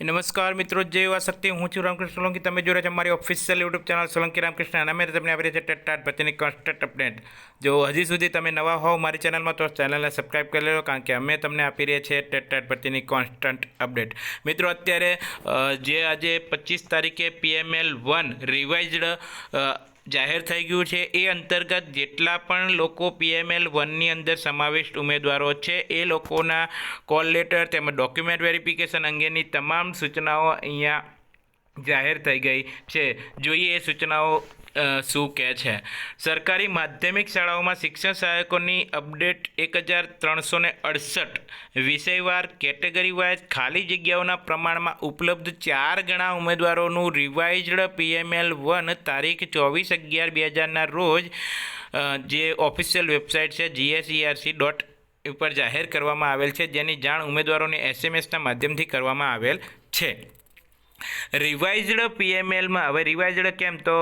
નમસ્કાર મિત્રો, જય શક્તિ. હું છું રામકૃષ્ણ સોલંકી. તમે જોડે છે અમારી official YouTube channel Solanki Ramkrishna. અને અમે તમને આપીએ છીએ ટેટ ટેટાટ ભત્તીની કોન્સ્ટન્ટ અપડેટ જો હજી સુધી તમે નવા હોવ મારી ચેનલમાં તો ચેનલને સબસ્ક્રાઈબ કરી લો કારણ કે અમે તમને આપી રહ્યા છીએ ટેટાટ ભત્તીની કોન્સ્ટન્ટ અપડેટ મિત્રો, અત્યારે જે આજે પચીસ તારીખે પીએમએલ વન રિવાઇઝડ જાહેર થઈ ગયું છે. એ અંતર્ગત જેટલા પણ લોકો પીએમએલ વનની અંદર સમાવિષ્ટ ઉમેદવારો છે, એ લોકોના કોલ લેટર તેમજ ડોક્યુમેન્ટ વેરિફિકેશન અંગેની તમામ સૂચનાઓ અહીંયા જાહેર થઈ ગઈ છે. જોઈએ એ સૂચનાઓ શું કહે છે? સરકારી માધ્યમિક શાળાઓમાં શિક્ષણ સહાયકોની અપડેટ એક હજાર ત્રણસો ને અડસઠ. વિષયવાર, કેટેગરી વાઇઝ, ખાલી જગ્યાઓના પ્રમાણમાં ઉપલબ્ધ ચાર ગણા ઉમેદવારોનું રિવાઇઝડ પીએમએલ વન તારીખ ચોવીસ અગિયાર બે હજારના રોજ જે ઓફિશિયલ વેબસાઇટ છે જીએસઈઆરસી ડોટ ઉપર જાહેર કરવામાં આવેલ છે, જેની જાણ ઉમેદવારોને એસએમએસના માધ્યમથી કરવામાં આવેલ છે. રિવાઇઝડ પીએમએલમાં હવે રિવાઇઝડ કેમ? તો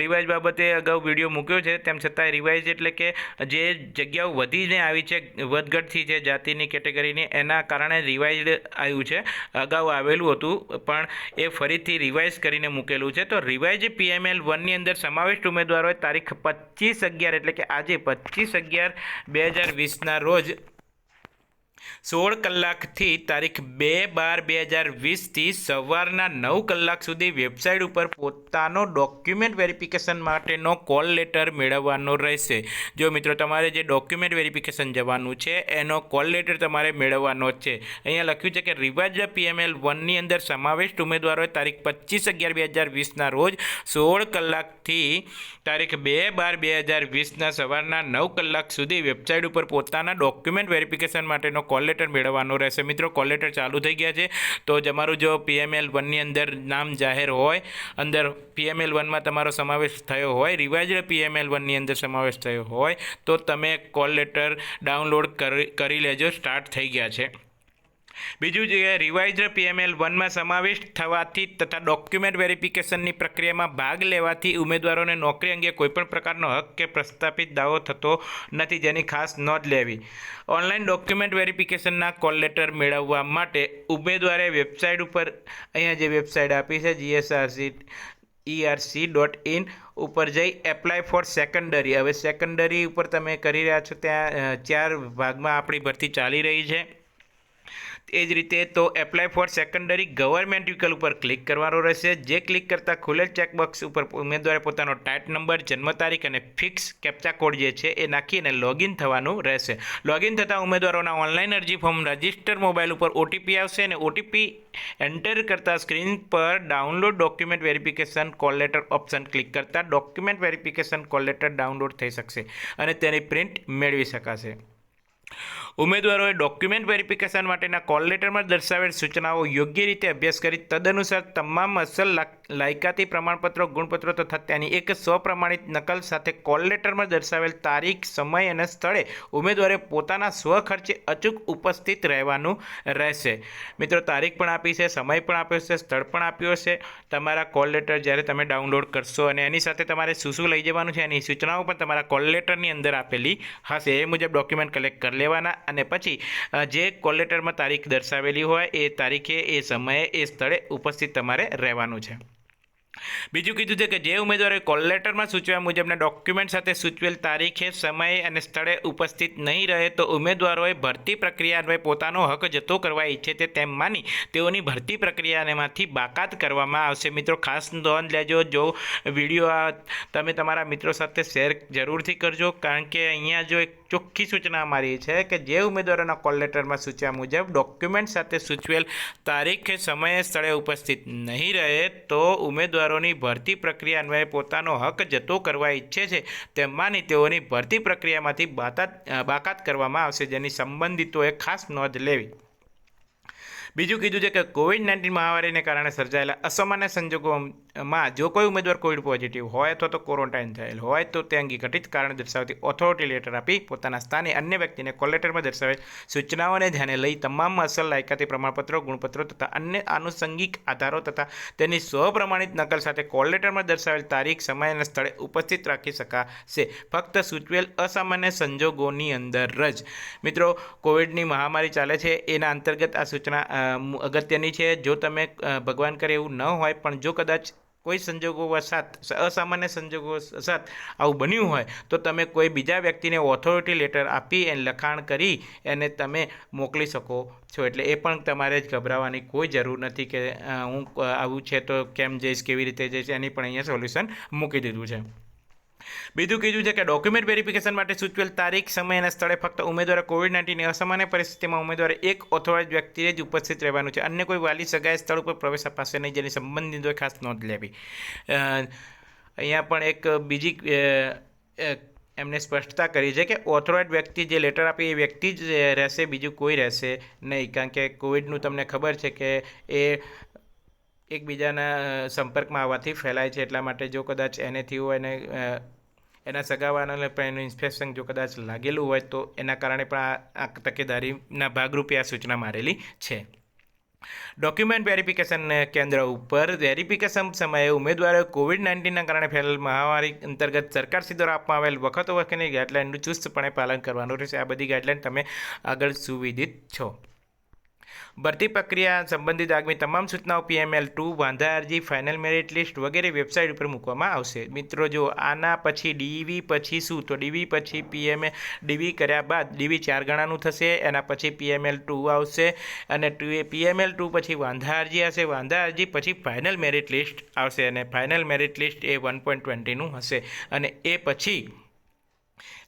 રિવાઇઝ બાબતે અગાઉ વીડિયો મૂક્યો છે. તેમ છતાં રિવાઇઝ એટલે કે જે જગ્યાઓ વધીને આવી છે, વધઘટથી છે જાતિની કેટેગરીની, એના કારણે રિવાઇઝડ આવ્યું છે. અગાઉ આવેલું હતું, પણ એ ફરીથી રિવાઇઝ કરીને મૂકેલું છે. તો રિવાઇઝ પીએમએલ વનની અંદર સમાવિષ્ટ ઉમેદવારોએ તારીખ પચીસ અગિયાર એટલે કે આજે પચીસ અગિયાર બે હજાર વીસના રોજ સોળ કલાકથી તારીખ બે બાર બે હજાર વીસથી સવારના નવ કલાક સુધી વેબસાઇટ ઉપર પોતાનો ડોક્યુમેન્ટ વેરિફિકેશન માટેનો કોલ લેટર મેળવવાનો રહેશે. જો મિત્રો તમારે જે ડોક્યુમેન્ટ વેરિફિકેશન જવાનું છે, એનો કોલ લેટર તમારે મેળવવાનો છે. અહીંયા લખ્યું છે કે રિવાજ પીએમએલ વનની અંદર સમાવિષ્ટ ઉમેદવારોએ તારીખ પચીસ અગિયાર બે હજાર વીસના રોજ સોળ કલાકથી તારીખ બે બાર બે હજાર વીસના સવારના નવ કલાક સુધી વેબસાઇટ ઉપર પોતાના ડોક્યુમેન્ટ વેરિફિકેશન માટેનો કોલ લેટર મેળવવાનો રહેશે. મિત્રો, કોલ લેટર ચાલુ થઈ ગયા છે. તો તમારું જો પીએમએલ વનની અંદર નામ જાહેર હોય, અંદર પીએમએલ વનમાં તમારો સમાવેશ થયો હોય, રિવાઇઝડ પીએમએલ વનની અંદર સમાવેશ થયો હોય, તો તમે કોલ લેટર ડાઉનલોડ કરી કરી લેજો. સ્ટાર્ટ થઈ ગયા છે. બીજું જે રિવાઇઝડ પીએમએલ વનમાં સમાવિષ્ટ થવાથી તથા ડોક્યુમેન્ટ વેરિફિકેશનની પ્રક્રિયામાં ભાગ લેવાથી ઉમેદવારોને નોકરી અંગે કોઈપણ પ્રકારનો હક કે પ્રસ્થાપિત દાવો થતો નથી જેની ખાસ નોંધ લેવી. ઓનલાઈન ડોક્યુમેન્ટ વેરિફિકેશનના કોલ લેટર મેળવવા માટે ઉમેદવારે વેબસાઇટ ઉપર અહીંયા જે વેબસાઇટ આપી છે જીએસઆરસી ઈઆરસી ડોટ ઇન ઉપર જઈ એપ્લાય ફોર સેકન્ડરી હવે સેકન્ડરી ઉપર તમે કરી રહ્યા છો ત્યાં ચાર ભાગમાં આપણી ભરતી ચાલી રહી છે. એ જ રીતે તો apply for secondary government vehicle ઉપર ક્લિક કરવાનો રહેશે. જે ક્લિક કરતાં ખુલેલ ચેકબોક્સ ઉપર ઉમેદવારે પોતાનો ટાઈટ નંબર જન્મ તારીખ અને ફિક્સ કેપ્ચા કોડ જે છે એ નાખીને લોગિન થવાનું રહેશે. લોગિન થતાં ઉમેદવારોના ઓનલાઈન અરજી ફોર્મ રજિસ્ટર મોબાઈલ ઉપર ઓટીપી આવશે અને ઓટીપી એન્ટર કરતાં સ્ક્રીન પર download document verification call letter option click કરતાં document verification call letter download થઈ શકશે અને તેની પ્રિન્ટ મેળવી શકાશે. ઉમેદવારોએ ડોક્યુમેન્ટ વેરિફિકેશન માટેના કોલ લેટરમાં દર્શાવેલ સૂચનાઓ યોગ્ય રીતે અભ્યાસ કરી તદનુસાર તમામ અસલ લાયકાતી પ્રમાણપત્રો, ગુણપત્રો તથા તેની એક સ્વપ્રમાણિત નકલ સાથે કોલ લેટરમાં દર્શાવેલ તારીખ, સમય અને સ્થળે ઉમેદવારે પોતાના સ્વખર્ચે અચૂક ઉપસ્થિત રહેવાનું રહેશે. મિત્રો, તારીખ પણ આપી છે, સમય પણ આપ્યો છે, સ્થળ પણ આપ્યો છે. તમારા કોલ લેટર જ્યારે તમે ડાઉનલોડ કરશો અને એની સાથે તમારે શું શું લઈ જવાનું છે એની સૂચનાઓ પણ તમારા કોલ લેટરની અંદર આપેલી હશે. એ મુજબ ડોક્યુમેન્ટ કલેક્ટ કરી લેવાના અને પછી જે કોલ લેટરમાં તારીખ દર્શાવેલી હોય, એ તારીખે, એ સમયે, એ સ્થળે ઉપસ્થિત તમારે રહેવાનું છે. બીજું કીધું છે કે જે ઉમેદવારે કોલ લેટરમાં સૂચવ્યા મુજબના ડોક્યુમેન્ટ સાથે સૂચવેલ તારીખે, સમયે અને સ્થળે ઉપસ્થિત નહીં રહે, તો ઉમેદવારોએ ભરતી પ્રક્રિયાને પોતાનો હક જતો કરવા ઈચ્છે તે તેમ માની તેઓની ભરતી પ્રક્રિયામાંથી બાકાત કરવામાં આવશે. મિત્રો, ખાસ નોંધ લેજો. જો વીડિયો તમે તમારા મિત્રો સાથે શેર જરૂરથી કરજો, કારણ કે અહીંયા જો એક ચોખ્ખી સૂચના મારી છે કે જે ઉમેદવારોના કોલ લેટરમાં સૂચ્યા મુજબ ડોક્યુમેન્ટ સાથે સૂચવેલ તારીખે સમયે સ્થળે ઉપસ્થિત નહીં રહે તો ઉમેદવારોની ભરતી પ્રક્રિયા અન્વયે પોતાનો હક જતો કરવા ઈચ્છે છે. તેમાંની તેઓની ભરતી પ્રક્રિયામાંથી બાકાત કરવામાં આવશે જેની સંબંધિતોએ ખાસ નોંધ લેવી. બીજું કીધું છે કે કોવિડ નાઇન્ટીન મહામારીને કારણે સર્જાયેલા અસામાન્ય સંજોગોમાં જો કોઈ ઉમેદવાર કોવિડ પોઝિટિવ હોય અથવા તો ક્વોરન્ટાઇન થયેલ હોય તો તે અંગે ઘટિત કારણ દર્શાવતી ઓથોરિટી લેટર આપી પોતાના સ્થાને અન્ય વ્યક્તિને કોલેટરમાં દર્શાવેલ સૂચનાઓને ધ્યાને લઈ તમામ અસલ, લાયકાતી પ્રમાણપત્રો, ગુણપત્રો તથા અન્ય આનુષંગિક આધારો તથા તેની સ્વપ્રમાણિત નકલ સાથે કોલેટરમાં દર્શાવેલ તારીખ, સમય અને સ્થળે ઉપસ્થિત રાખી શકાશે. ફક્ત સૂચવેલ અસામાન્ય સંજોગોની અંદર જ. મિત્રો કોવિડની મહામારી ચાલે છે. એના અંતર્ગત આ સૂચના અગત્યની છે, જો તમે ભગવાન કરે એવું ન હોય, પણ જો કદાચ કોઈ સંજોગો વસાત અસામાન્ય સંજોગો વસાત આવું બન્યું હોય, તો તમે કોઈ બીજા વ્યક્તિને ઓથોરિટી લેટર આપી એને લખાણ કરી એને તમે મોકલી શકો છો. એટલે એ પણ તમારે જ ગભરાવાની કોઈ જરૂર નથી કે હું આવું છે તો કેમ જઈશ, કેવી રીતે જઈશ, એની પણ અહીંયા સોલ્યુશન મૂકી દીધું છે. બીજું કીધું છે કે ડોક્યુમેન્ટ વેરિફિકેશન માટે સૂચવેલ તારીખ, સમય અને સ્થળે ફક્ત ઉમેદવારે કોવિડ નાઇન્ટીનની અસામાન્ય પરિસ્થિતિમાં ઉમેદવારે એક ઓથોરાઇઝ વ્યક્તિએ જ ઉપસ્થિત રહેવાનું છે. અન્ય કોઈ વાલી સગાએ સ્થળ ઉપર પ્રવેશ અપાશે નહીં, જેની સંબંધિતોએ ખાસ નોંધ લેવી. અહીંયા પણ એક બીજી એમને સ્પષ્ટતા કરી છે કે ઓથોરાઇઝ વ્યક્તિ જે લેટર આપે એ વ્યક્તિ જ રહેશે, બીજું કોઈ રહેશે નહીં. કારણ કે કોવિડનું તમને ખબર છે કે એ એકબીજાના સંપર્કમાં આવવાથી ફેલાય છે. એટલા માટે જો કદાચ એને થયું એને એના સગાવાને પણ એનું ઇન્ફેક્શન જો કદાચ લાગેલું હોય તો એના કારણે પણ આ આ તકેદારીના ભાગરૂપે આ સૂચના મારેલી છે. ડોક્યુમેન્ટ વેરિફિકેશન કેન્દ્ર ઉપર વેરિફિકેશન સમયે ઉમેદવારોએ કોવિડ નાઇન્ટીનના કારણે ફેલેલ મહામારી અંતર્ગત સરકારશ્રી દ્વારા આપવામાં આવેલ વખતો વખતની ગાઈડલાઇનનું ચુસ્તપણે પાલન કરવાનું રહેશે. આ બધી ગાઈડલાઇન તમે આગળ સુવિધિત છો. ભરતી પ્રક્રિયા સંબંધિત આગામી તમામ સૂચનાઓ પીએમએલ ટુ વાંધા અરજી ફાઇનલ મેરિટ લિસ્ટ વગેરે વેબસાઇટ ઉપર મૂકવામાં આવશે. મિત્રો, જો આના પછી ડીવી પછી શું? તો ડીવી પછી પીએમએ ડીવી કર્યા બાદ ડીવી ચાર ગણાનું થશે, એના પછી પીએમએલ ટુ આવશે, અને ટુ પીએમએલ ટુ પછી વાંધા અરજી હશે વાંધા અરજી પછી ફાઇનલ મેરિટ લિસ્ટ આવશે, અને ફાઇનલ મેરિટ લિસ્ટ એ વન પોઈન્ટ ટ્વેન્ટીનું હશે. અને એ પછી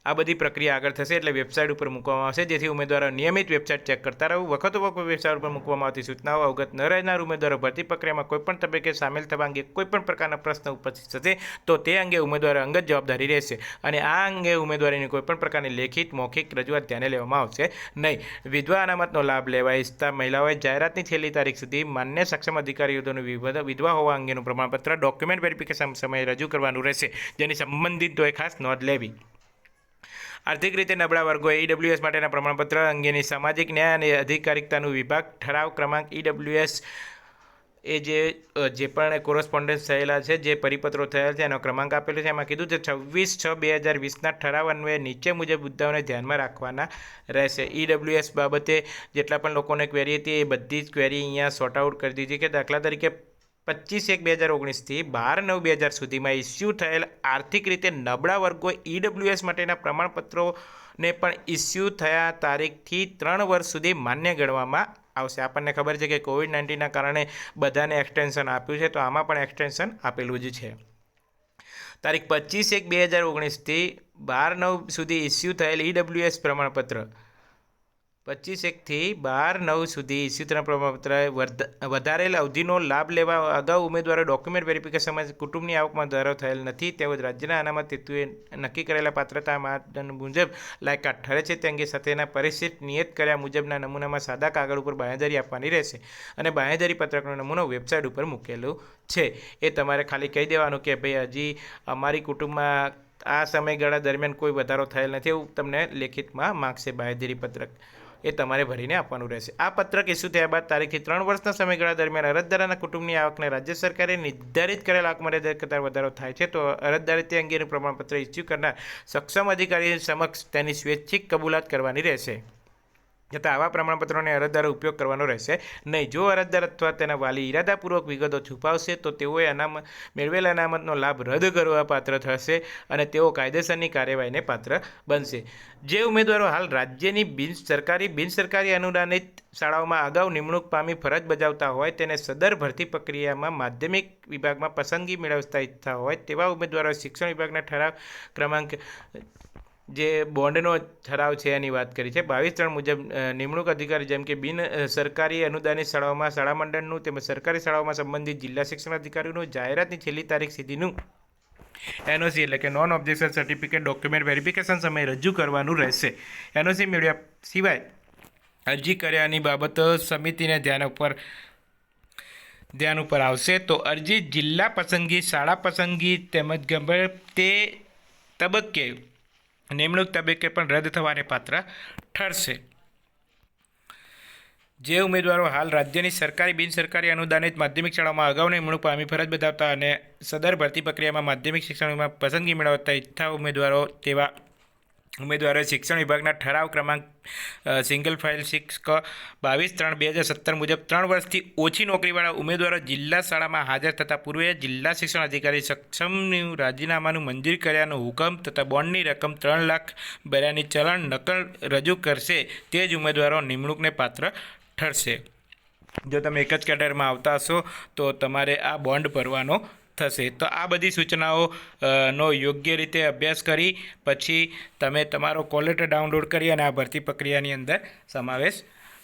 આ બધી પ્રક્રિયા આગળ થશે એટલે વેબસાઇટ ઉપર મૂકવામાં આવશે. જેથી ઉમેદવારો નિયમિત વેબસાઇટ ચેક કરતા રહો. વખતો વખત વેબસાઇટ ઉપર મૂકવામાં આવતી સૂચનાઓ અવગત ન રહેનાર ઉમેદવારો ભરતી પ્રક્રિયામાં કોઈપણ તબક્કે સામેલ થવા અંગે કોઈપણ પ્રકારના પ્રશ્ન ઉપસ્થિત થશે, તો તે અંગે ઉમેદવારો અંગત જવાબદારી રહેશે અને આ અંગે ઉમેદવારીની કોઈપણ પ્રકારની લેખિત, મૌખિક રજૂઆત ધ્યાને લેવામાં આવશે નહીં. વિધવા અનામતનો લાભ લેવા ઇચ્છતા મહિલાઓએ જાહેરાતની છેલ્લી તારીખ સુધી માન્ય સક્ષમ અધિકારીઓનું વિધ- વિધવા હોવા અંગેનું પ્રમાણપત્ર, ડોક્યુમેન્ટ વેરિફિકેશન સમયે રજૂ કરવાનું રહેશે. જેની સંબંધિતોએ ખાસ નોંધ લેવી. આર્થિક રીતે નબળા વર્ગો ઈડબ્લ્યુએસ માટેના પ્રમાણપત્ર અંગેની સામાજિક ન્યાય અને અધિકારિકતાનું વિભાગ ઠરાવ ક્રમાંક ઈડબ્લ્યુએસ એ જે જે પણ કોરસ્પોન્ડન્સ થયેલા છે, જે પરિપત્રો થયેલા છે, એનો ક્રમાંક આપેલો છે. એમાં કીધું છે, છવ્વીસ છ બે હજાર વીસના ઠરાવ અન્વયે નીચે મુજબ મુદ્દાઓને ધ્યાનમાં રાખવાના રહેશે. ઈડબ્લ્યુએસ બાબતે જેટલા પણ લોકોને ક્વેરી હતી એ બધી જ ક્વેરી અહીંયા સોર્ટ આઉટ કરી દીધી કે દાખલા તરીકે પચીસ એક બે હજાર ઓગણીસથી બાર નવ બે હજાર સુધીમાં ઇસ્યુ થયેલ આર્થિક રીતે નબળા વર્ગો ઈડબ્લ્યુએસ માટેના પ્રમાણપત્રોને પણ ઇસ્યુ થયા તારીખથી ત્રણ વર્ષ સુધી માન્ય ગણવામાં આવશે. આપણને ખબર છે કે કોવિડ નાઇન્ટીનના કારણે બધાને એક્સટેન્શન આપ્યું છે, તો આમાં પણ એક્સટેન્શન આપેલું જ છે. તારીખ પચીસ એક બે હજાર ઓગણીસથી બાર નવ સુધી ઇસ્યુ થયેલ ઈડબ્લ્યુએસ પ્રમાણપત્ર પચીસ એકથી બાર નવ સુધી ઇસ્યુતના પ્રમાણપત્ર વધારેલ અવધિનો લાભ લેવા અગાઉ ઉમેદવારો ડોક્યુમેન્ટ વેરિફિકેશનમાં કુટુંબની આવકમાં વધારો થયેલ નથી, તેમજ રાજ્યના અનામત હેતુએ નક્કી કરેલા પાત્રતા માપદંડ મુજબ લાયકાત ઠરે છે તે અંગે સાથેના પરિસ્થિત નિયત કર્યા મુજબના નમૂનામાં સાદા કાગળ ઉપર બાંહેધરી આપવાની રહેશે અને બાંહેધરી પત્રકનો નમૂનો વેબસાઇટ ઉપર મૂકેલો છે. એ તમારે ખાલી કહી દેવાનું કે ભાઈ હજી અમારી કુટુંબમાં આ સમયગાળા દરમિયાન કોઈ વધારો થયેલ નથી એવું તમને લેખિતમાં માગશે બાંહેધરી પત્રક. એ તમારે ભરીને આપવાનું રહેશે. આ પત્રક ઇસ્યુ થયા બાદ તારીખથી ત્રણ વર્ષના સમયગાળા દરમિયાન અરજદારના કુટુંબની આવકને રાજ્ય સરકારે નિર્ધારિત કરેલ આવક મર્યાદા કરતાં વધારો થાય છે. તો અરજદારે તે અંગેનું પ્રમાણપત્ર ઇસ્યુ કરનાર સક્ષમ અધિકારી સમક્ષ તેની સ્વૈચ્છિક કબૂલાત કરવાની રહેશે. છતાં આવા પ્રમાણપત્રોને અરજદારે ઉપયોગ કરવાનો રહેશે નહીં. જો અરજદાર અથવા તેના વાલી ઇરાદાપૂર્વક વિગતો છુપાવશે, તો તેઓએ અનામત, મેળવેલ અનામતનો લાભ રદ કરવા પાત્ર થશે અને તેઓ કાયદેસરની કાર્યવાહીને પાત્ર બનશે. જે ઉમેદવારો હાલ રાજ્યની બિન સરકારી બિન સરકારી અનુદાનિત શાળાઓમાં અગાઉ નિમણૂક પામી ફરજ બજાવતા હોય, તેને સદર ભરતી પ્રક્રિયામાં માધ્યમિક વિભાગમાં પસંદગી મેળવતા ઈચ્છતા હોય, તેવા ઉમેદવારો શિક્ષણ વિભાગના ઠરાવ ક્રમાંક જે બોન્ડનો ઠરાવ છે એની વાત કરી છે. બાવીસ ત્રણ મુજબ નિમણૂક અધિકારી જેમ કે બિન સરકારી અનુદાનિત શાળાઓમાં શાળા મંડળનું તેમજ સરકારી શાળાઓમાં સંબંધિત જિલ્લા શિક્ષણ અધિકારીનું જાહેરાતની છેલ્લી તારીખ સુધીનું એનઓસી એટલે કે non objection certificate document verification સમયે રજૂ કરવાનું રહેશે. એનઓસી મેળવ્યા સિવાય અરજી કર્યાની બાબતો સમિતિને ધ્યાન ઉપર ધ્યાન ઉપર આવશે તો અરજી જિલ્લા પસંદગી, શાળા પસંદગી તેમજ ગમે તે તબક્કે નિમણૂક તબક્કે પણ રદ થવાને પાત્ર ઠરશે. જે ઉમેદવારો હાલ રાજ્યની સરકારી બિનસરકારી અનુદાનિત માધ્યમિક શાળાઓમાં અગાઉ નિમણૂક પામી ફરજ બજાવતા અને સદર ભરતી પ્રક્રિયામાં માધ્યમિક શિક્ષણમાં પસંદગી મેળવતા ઈચ્છતા ઉમેદવારો તેવા ઉમેદવારોએ શિક્ષણ વિભાગના ઠરાવ ક્રમાંક સિંગલ ફાઇલ સિક્સ ક, બાવીસ ત્રણ બે હજાર સત્તર મુજબ ત્રણ વર્ષથી ઓછી નોકરીવાળા ઉમેદવારો જિલ્લા શાળામાં હાજર થતાં પૂર્વે જિલ્લા શિક્ષણ અધિકારી સક્ષમનું રાજીનામાનું મંજૂર કર્યાનો હુકમ તથા બોન્ડની રકમ ત્રણ લાખ ભર્યાની ચલણ નકલ રજૂ કરશે તે જ ઉમેદવારો નિમણૂકને પાત્ર ઠરશે. જો તમે એક જ કેટેગરીમાં આવતા હશો તો તમારે આ બોન્ડ ભરવાનો થશે. તો આ બધી સૂચનાઓ નો યોગ્ય રીતે અભ્યાસ કરી, પછી તમે તમારો કોલેટર ડાઉનલોડ કરી અને આ ભરતી પ્રક્રિયાની અંદર સમાવેશ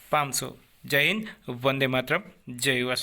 પામશો. જય હિન્દ, વંદે માતરમ, જય યુવા